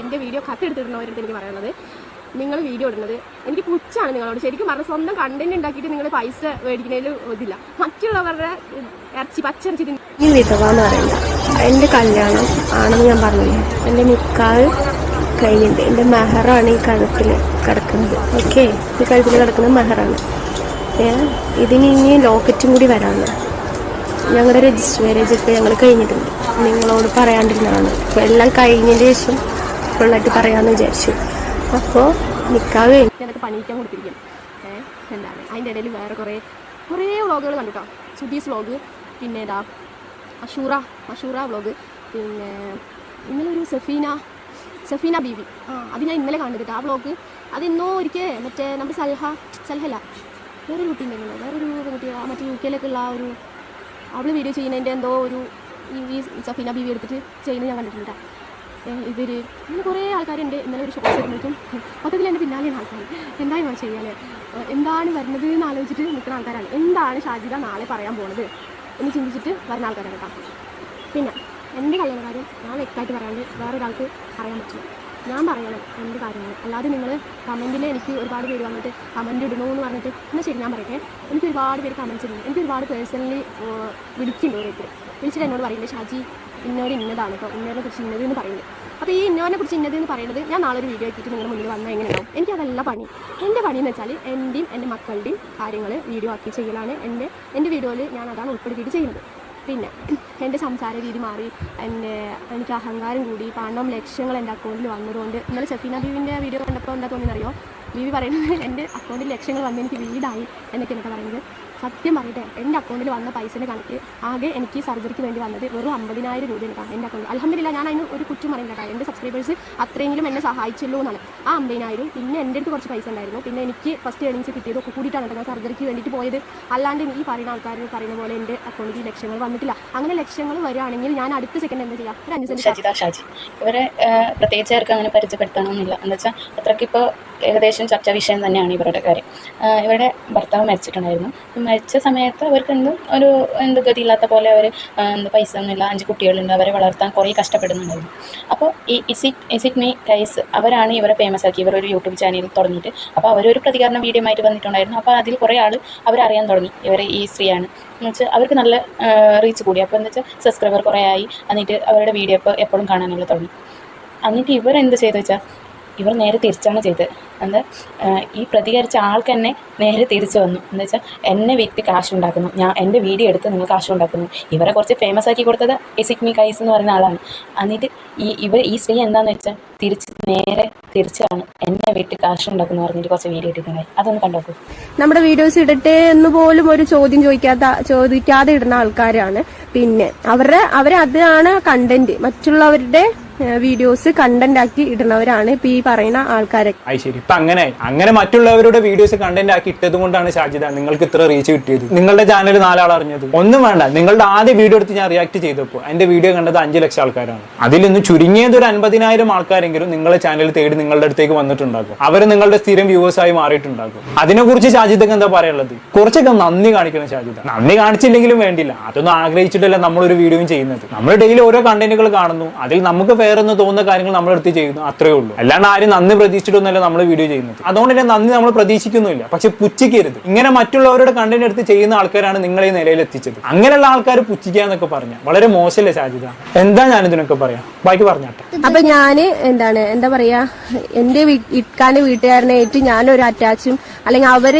എന്റെ വീഡിയോ കട്ടെടുത്തിടുന്നവരുടെ എനിക്ക് പറയുന്നത് നിങ്ങൾ വീഡിയോ ഇടുന്നത്. എനിക്ക് പുച്ഛാണ് നിങ്ങളോട്. ശരിക്കും പറഞ്ഞാൽ സ്വന്തം കണ്ടന്റ് ഉണ്ടാക്കിയിട്ട് നിങ്ങൾ പൈസ മേടിക്കുന്നതിൽ ഇതില്ല. മറ്റുള്ളവരുടെ ഇറച്ചി പച്ചിറച്ചി തിന്ന് ഈ വിധവ എന്ന് പറയുന്നത് എന്റെ കല്യാണം ആണെന്ന് ഞാൻ പറഞ്ഞില്ല? എന്റെ മുക്കാൽ കഴിഞ്ഞിട്ട് എന്റെ മെഹറാണ് ഈ കഴുത്തിൽ കിടക്കുന്നത്. ഓക്കെ? ഈ കഴുത്തിൽ കിടക്കുന്നത് മെഹറാണ്. ഇതിന് ഇനി ലോക്കറ്റും കൂടി വരാണ് ഞങ്ങളുടെ രജിസ്റ്റർ മാരേജ് ഒക്കെ ഞങ്ങൾ കഴിഞ്ഞിട്ടുണ്ട്. നിങ്ങളോട് പറയാണ്ടിരുന്നതാണ്. എല്ലാം കഴിഞ്ഞതിന് ശേഷം ഫുള്ളായിട്ട് പറയാമെന്ന് വിചാരിച്ചു. അപ്പോൾ നിൽക്കാതെ കഴിഞ്ഞ് ഞാനൊക്കെ പണിയിക്കാൻ കൊടുത്തിരിക്കും എന്താണ്? അതിന്റെ ഇടയിൽ വേറെ കുറേ കുറേ വ്ളോഗുകൾ കണ്ടു കേട്ടോ സുധീസ് വ്ളോഗ് പിന്നെ ഏതാ അഷൂറ അഷൂറ വ്ളോഗ് പിന്നെ ഇന്നലെ ഒരു സഫീന സഫീന ബീവി. ആ അത് ഞാൻ ഇന്നലെ കണ്ടിട്ട് ആ വ്ളോഗ് അത് ഇന്നോ ഒരിക്കൽ മറ്റേ നമ്മുടെ സൽഹ സൽഹല വേറൊരു കുട്ടി ഉണ്ടെങ്കിലും വേറൊരു കുട്ടി മറ്റേ യു കെയിലൊക്കെ ഉള്ള ആ ഒരു അവൾ വീഡിയോ ചെയ്യുന്നതിന്റെ എന്തോ ഒരു ഈ സഫീന ബീവി എടുത്തിട്ട് ചെയ്യുന്നത് ഞാൻ കണ്ടിട്ടുണ്ട് ഇവർ ഇങ്ങനെ കുറേ ആൾക്കാരുണ്ട്. ഇന്നലെ ഒരു ഷോസ് വരുമ്പോഴേക്കും മൊത്തത്തിൽ എന്റെ പിന്നാലെയാണ് ആൾക്കാർ എന്തായാലും ചെയ്യാൻ എന്താണ് വരുന്നത് എന്ന് ആലോചിച്ചിട്ട് നിൽക്കുന്ന ആൾക്കാരാണ്. എന്താണ് ഷാജിത നാളെ പറയാൻ പോണത് എന്ന് ചിന്തിച്ചിട്ട് വരുന്ന ആൾക്കാരാണ് കേട്ടോ. പിന്നെ എന്റെ കല്യാണക്കാരും ഞാൻ വ്യക്തമായിട്ട് പറയാണ്ട് വേറൊരാൾക്ക് പറയാൻ പറ്റില്ല. ഞാൻ പറയണം എന്റെ കാര്യങ്ങൾ. അല്ലാതെ നിങ്ങൾ കമന്റിൽ എനിക്ക് ഒരുപാട് പേര് വന്നിട്ട് കമന്റ് ഇടണോ എന്ന് പറഞ്ഞിട്ട് എന്നാൽ ശരി ഞാൻ പറയട്ടെ. എനിക്ക് ഒരുപാട് പേര് കമന്റ്സ് ഉണ്ട് എനിക്ക് ഒരുപാട് പേഴ്സണലി വിളിക്കുന്നുണ്ട് ഓരോരുത്തർ. വിളിച്ചിട്ട് എന്നോട് പറയുന്നത് ഷാജി ഇന്നോട് ഇന്നതാണ് കേട്ടോ ഇന്നോനെ കുറിച്ച് ഇന്നത് എന്ന് പറയുന്നത് അപ്പോൾ ഈ ഇന്നോനെ കുറിച്ച് ഇന്നത് എന്ന് പറയുന്നത് ഞാൻ നാളെ ഒരു വീഡിയോ ആക്കിയിട്ട് നിങ്ങൾ മുന്നിൽ വന്നാൽ എങ്ങനെ ഉണ്ടാവും എനിക്കതല്ല പണി. എന്റെ പണി എന്ന് വെച്ചാൽ എന്റെയും എന്റെ മക്കളുടെയും കാര്യങ്ങൾ വീഡിയോ ആക്കി ചെയ്യലാണ്. എന്റെ എന്റെ വീഡിയോയിൽ ഞാൻ അതാണ് ഉൾപ്പെടുത്തിയിട്ട് ചെയ്യുന്നത്. പിന്നെ എന്റെ സംസാര രീതി മാറി. എന്റെ എനിക്ക് അഹങ്കാരം കൂടി പണം ലക്ഷ്യങ്ങൾ എന്റെ അക്കൗണ്ടിൽ വന്നതുകൊണ്ട്. ഇന്നലെ സഫീന ബീവിന്റെ വീഡിയോ കണ്ടപ്പോൾ എന്താ തോന്നിയെന്നറിയോ? ബീവി പറയുന്നത് എന്റെ അക്കൗണ്ടിൽ ലക്ഷ്യങ്ങൾ വന്ന് എനിക്ക് വീടായി എന്നൊക്കെ എന്നൊക്കെ പറയുന്നത്. സത്യം പറയട്ടെ എന്റെ അക്കൗണ്ടിൽ വന്ന പൈസയുടെ കണക്ക് ആകെ എനിക്ക് സർജറിക്ക് വേണ്ടി വന്നത് വെറും അമ്പതിനായിരം രൂപയാണ് എന്റെ അക്കൗണ്ട് അലഹമില്ല ഞാൻ അതിന് ഒരു കുറ്റം പറയുന്നില്ല കേട്ടോ. എന്റെ സബ്സ്ക്രൈബേഴ്സ് അത്രയെങ്കിലും എന്നെ സഹായിച്ചല്ലോ എന്നാണ്. ആ അമ്പതിനായിരം പിന്നെ എന്റെ അടുത്ത് കുറച്ച് പൈസ ഉണ്ടായിരുന്നു. പിന്നെ എനിക്ക് ഫസ്റ്റ് ഏണിങ്സ് കിട്ടിയത് ഒക്കെ കൂടിയിട്ടാണ് ഞാൻ സർജറിക്ക് വേണ്ടിയിട്ട് പോയത്. അല്ലാണ്ട് ഈ പറയുന്ന ആൾക്കാർ പറയുന്ന പോലെ എന്റെ അക്കൗണ്ടിൽ ലക്ഷ്യങ്ങൾ വന്നിട്ടില്ല. അങ്ങനെ ലക്ഷ്യങ്ങൾ വരികയാണെങ്കിൽ ഞാൻ അടുത്ത സെക്കൻഡ് എന്താ ചെയ്യാം ഒരു അഞ്ച് സെന്റ് ഷാജി. ഇവരെ പ്രത്യേകിച്ച് ആർക്കും അങ്ങനെ പരിചയപ്പെടുത്തണമെന്നില്ല. എന്ന് വെച്ചാൽ അത്രയ്ക്ക് ഇപ്പോൾ ഏകദേശം ചർച്ചാ വിഷയം തന്നെയാണ് ഇവരുടെ കാര്യം. ഇവരുടെ ഭർത്താവ് മരിച്ചിട്ടുണ്ടായിരുന്നു. മരിച്ച സമയത്ത് അവർക്ക് എന്തും ഒരു എന്ത് ഗതിയില്ലാത്ത പോലെ അവർ എന്ത് പൈസ ഒന്നുമില്ല അഞ്ച് കുട്ടികളുണ്ട് അവരെ വളർത്താൻ കുറേ കഷ്ടപ്പെടുന്നുണ്ടായിരുന്നു. അപ്പോൾ ഈ ഇസിറ്റ് ഇസിറ്റ് മീ കൈസ് അവരാണ് ഇവരെ ഫേമസ് ആക്കി. ഇവരൊരു യൂട്യൂബ് ചാനൽ തുടങ്ങിയിട്ട്. അപ്പോൾ അവരൊരു പ്രതികരണ വീഡിയോ ആയിട്ട് വന്നിട്ടുണ്ടായിരുന്നു. അപ്പോൾ അതിൽ കുറേ ആൾ അവരറിയാൻ തുടങ്ങി. ഇവർ ഈ സ്ത്രീയാണ്. എന്ന് വെച്ചാൽ അവർക്ക് നല്ല റീച്ച് കൂടി. അപ്പോൾ എന്താ വെച്ചാൽ സബ്സ്ക്രൈബർ കുറേ ആയി. എന്നിട്ട് അവരുടെ വീഡിയോ ഇപ്പോൾ എപ്പോഴും കാണാനുള്ള തുടങ്ങി. എന്നിട്ട് ഇവർ എന്ത് ചെയ്തു വെച്ചാൽ ഇവർ നേരെ തിരിച്ചാണ് ചെയ്തത്. എന്താ ഈ പ്രതികരിച്ച ആൾക്ക് തന്നെ നേരെ തിരിച്ചു വന്നു. എന്ന് വെച്ചാൽ എന്നെ വിറ്റ് കാശുണ്ടാക്കുന്നു. ഞാൻ എന്റെ വീഡിയോ എടുത്ത് നിങ്ങൾ കാശുണ്ടാക്കുന്നു. ഇവരെ കുറച്ച് ഫേമസ് ആക്കി കൊടുത്തത് എസിക്മി കൈസ് എന്ന് പറയുന്ന ആളാണ്. എന്നിട്ട് ഈ ഇവർ ഈ സ്ത്രീ എന്താണെന്ന് വെച്ചാൽ തിരിച്ച് നേരെ തിരിച്ചാണ് എന്നെ വീട്ടിൽ കാശുണ്ടാക്കുന്നു പറഞ്ഞിട്ട് കുറച്ച് വീഡിയോ ഇട്ടിട്ടുണ്ടായി അതൊന്ന് കണ്ടോക്കൂ നമ്മുടെ വീഡിയോസ് ഇടട്ടെ എന്ന് പോലും ഒരു ചോദ്യം ചോദിക്കാത്ത ചോദിക്കാതെ ഇടുന്ന ആൾക്കാരാണ്. പിന്നെ അവരുടെ അവരെ അതാണ് കണ്ടന്റ് മറ്റുള്ളവരുടെ വീഡിയോസ് കണ്ടന്റ് ആക്കി ഇടുന്നവരാണ് ഇപ്പൊ ഈ പറയുന്ന ആൾക്കാരെ. അത് ശരി. ഇപ്പൊ അങ്ങനെ അങ്ങനെ മറ്റുള്ളവരുടെ വീഡിയോസ് കണ്ടന്റ് ആക്കി ഇട്ടത് കൊണ്ടാണ് ഷാജിദ നിങ്ങൾക്ക് ഇത്ര റീച്ച് കിട്ടിയത്. നിങ്ങളുടെ ചാനൽ നാലാൾ അറിഞ്ഞത്. ഒന്നും വേണ്ട. നിങ്ങളുടെ ആദ്യ വീഡിയോ എടുത്ത് ഞാൻ റിയാക്ട് ചെയ്തപ്പോൾ എന്റെ വീഡിയോ കണ്ടത് അഞ്ച് ലക്ഷം ആൾക്കാരാണ്. അതിൽ നിന്ന് ചുരുങ്ങിയത് ഒരു അൻപതിനായിരം ആൾക്കാരെങ്കിലും നിങ്ങളെ ചാനൽ തേടി നിങ്ങളുടെ അടുത്തേക്ക് വന്നിട്ടുണ്ടാകും. അവർ നിങ്ങളുടെ സ്ഥിരം വ്യൂവേഴ്സ് ആയി മാറിയിട്ടുണ്ടാകും. അതിനെക്കുറിച്ച് ഷാജിദക്ക് എന്താ പറയാനുള്ളത്? കുറച്ചൊക്കെ നന്ദി കാണിക്കണം ഷാജിദ. നന്ദി കാണിച്ചില്ലെങ്കിലും വേണ്ടില്ല അതൊന്നും ആഗ്രഹിച്ചിട്ടല്ല നമ്മളൊരു വീഡിയോയും ചെയ്യുന്നത്. നമ്മൾ ഡെയിലി ഓരോ കണ്ടന്റുകൾ കാണുന്നു. അതിൽ നമുക്ക് വേറൊന്ന് തോന്നുന്ന കാര്യങ്ങൾ നമ്മൾ എടുത്ത് ചെയ്യുന്നു. അത്രേ ഉള്ളൂ. അല്ലാണ്ട് ആരും നന്ദി പ്രതീക്ഷിച്ചിട്ടൊന്നുമല്ല നമ്മൾ വീഡിയോ ചെയ്യുന്നത്. അതുകൊണ്ട് തന്നെ നന്ദി നമ്മൾ പ്രതീക്ഷിക്കുന്നില്ല പക്ഷെ പുച്ഛിക്കരുത്. ഇങ്ങനെ മറ്റുള്ളവരുടെ കണ്ടന്റ് എടുത്ത് ചെയ്യുന്ന ആൾക്കാരാണ് നിങ്ങളെ ഈ നിലയിൽ എത്തിച്ചത്. അങ്ങനെയുള്ള ആൾക്കാർ പുച്ഛിക്കുക എന്നൊക്കെ പറഞ്ഞാൽ വളരെ മോശമല്ലേ സാധ്യത എന്താ ഞാൻ ഇതിനൊക്കെ പറയാം? ബാക്കി പറഞ്ഞാട്ടെ. അപ്പൊ ഞാൻ എന്താണ് എന്താ പറയാ എന്റെ ഇക്കാന്റെ വീട്ടുകാരനായിട്ട് ഞാനൊരു അറ്റാച്ചും അല്ലെങ്കിൽ അവർ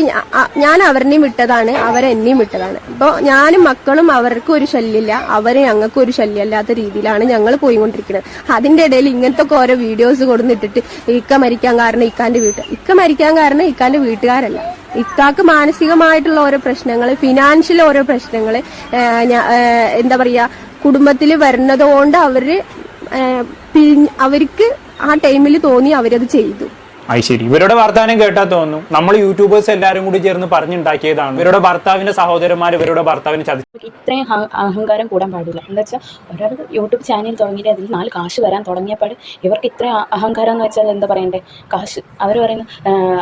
ഞാൻ അവരെയും വിട്ടതാണ് അവരെന്നെയും വിട്ടതാണ്. അപ്പൊ ഞാനും മക്കളും അവർക്കും ഒരു ശല്യമില്ല അവരെ ഞങ്ങൾക്കും ഒരു ശല്യമല്ലാത്ത രീതിയിലാണ് ഞങ്ങൾ പോയിക്കൊണ്ടിരിക്കുന്നത്. അതിന്റെ ഇടയിൽ ഇങ്ങനത്തെ ഓരോ വീഡിയോസ് കൊടുന്നിട്ടിട്ട് ഇക്ക മരിക്കാൻ കാരണം ഇക്കാന്റെ വീട്ട് ഇക്ക മരിക്കാൻ കാരണം ഇക്കാന്റെ വീട്ടുകാരല്ല. ഇക്കാക്ക് മാനസികമായിട്ടുള്ള ഓരോ പ്രശ്നങ്ങൾ ഫിനാൻഷ്യൽ ഓരോ പ്രശ്നങ്ങൾ എന്താ പറയാ കുടുംബത്തിൽ വരുന്നത് കൊണ്ട് അവർ അവർക്ക് ആ ടൈമിൽ തോന്നി അവരത് ചെയ്തു. അത് ശരി ഇവരുടെ വർത്താനം കേട്ടാൽ തോന്നുന്നു. നമ്മൾ യൂട്യൂബേഴ്സ് എല്ലാരും കൂടി ചേർന്ന് പറഞ്ഞുണ്ടാക്കിയതാണ്. ഇവരുടെ ഭർത്താവിന്റെ സഹോദരന്മാർ ഇവരുടെ ഭർത്താവിനെ ചതി ഇത്രയും അഹങ്കാരം കൂടാൻ പാടില്ല. എന്താ വെച്ചാൽ ഒരാൾ യൂട്യൂബ് ചാനൽ തുടങ്ങിയിട്ട് അതിൽ നാല് കാശ് വരാൻ തുടങ്ങിയപ്പോൾ ഇവർക്ക് ഇത്രയും അഹങ്കാരം എന്ന് വെച്ചാൽ എന്താ പറയണ്ടേ? കാശ് അവർ പറയുന്നു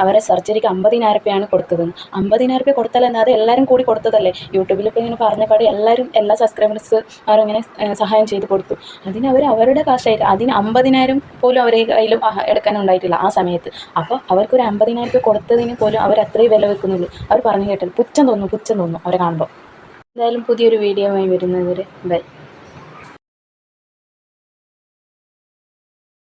അവരെ സർജറിക്ക് അമ്പതിനായിരം രൂപയാണ് കൊടുത്തതെന്ന്. അമ്പതിനായിരം രൂപ കൊടുത്താൽ അത് എല്ലാവരും കൂടി കൊടുത്തതല്ലേ? യൂട്യൂബിൽ ഇപ്പോൾ ഇങ്ങനെ പറഞ്ഞപാട് എല്ലാവരും എല്ലാ സബ്സ്ക്രൈബേഴ്സ് അവരങ്ങനെ സഹായം ചെയ്ത് കൊടുത്തു. അതിന് അവർ അവരുടെ കാശായിട്ട് അതിന് അമ്പതിനായിരം പോലും അവരെ കയ്യിലും എടുക്കാനുണ്ടായിട്ടില്ല ആ സമയത്ത്. അപ്പോൾ അവർക്കൊരു അമ്പതിനായിരം രൂപ കൊടുത്തതിന് പോലും അവർ അത്രയും വില വെക്കുന്നുള്ളൂ അവർ പറഞ്ഞു കേട്ടത് പുച്ഛം തോന്നുന്നു പുച്ഛം തോന്നുന്നു അവരെ കാണുമ്പോൾ എന്തായാലും പുതിയൊരു വീഡിയോയുമായി വരുന്നവരെ ബൈ